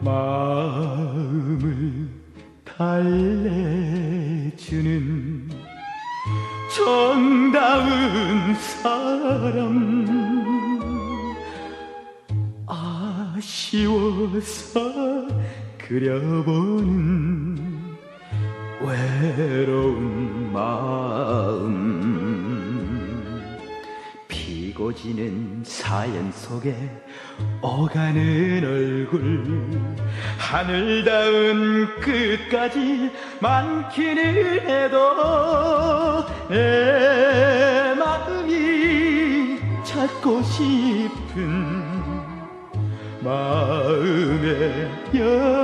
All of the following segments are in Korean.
마음을 달래주는 정다운 사람. 아쉬워서 그려보는 외로운 마음. 피고 지는 사연 속에 오가는 얼굴 하늘 닿은 끝까지 많기는 해도 내 마음이 찾고 싶은 마음의 여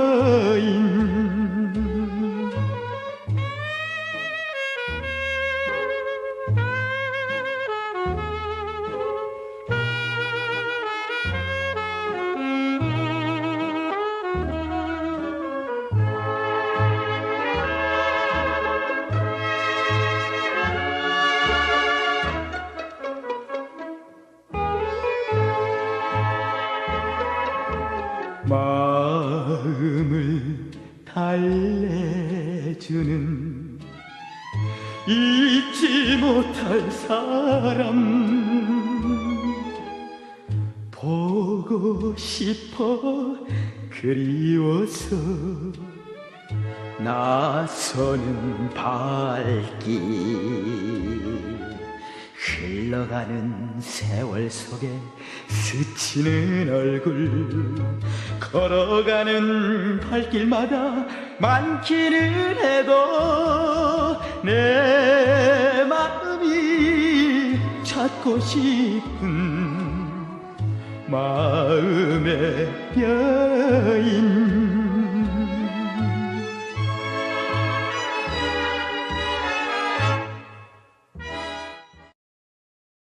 마음을 달래주는 잊지 못할 사람 보고 싶어 그리워서 나서는 발길 흘러가는 세월 속에 스치는 얼굴 걸어가는 발길마다 많기는 해도 내 마음이 찾고 싶은 마음의 여인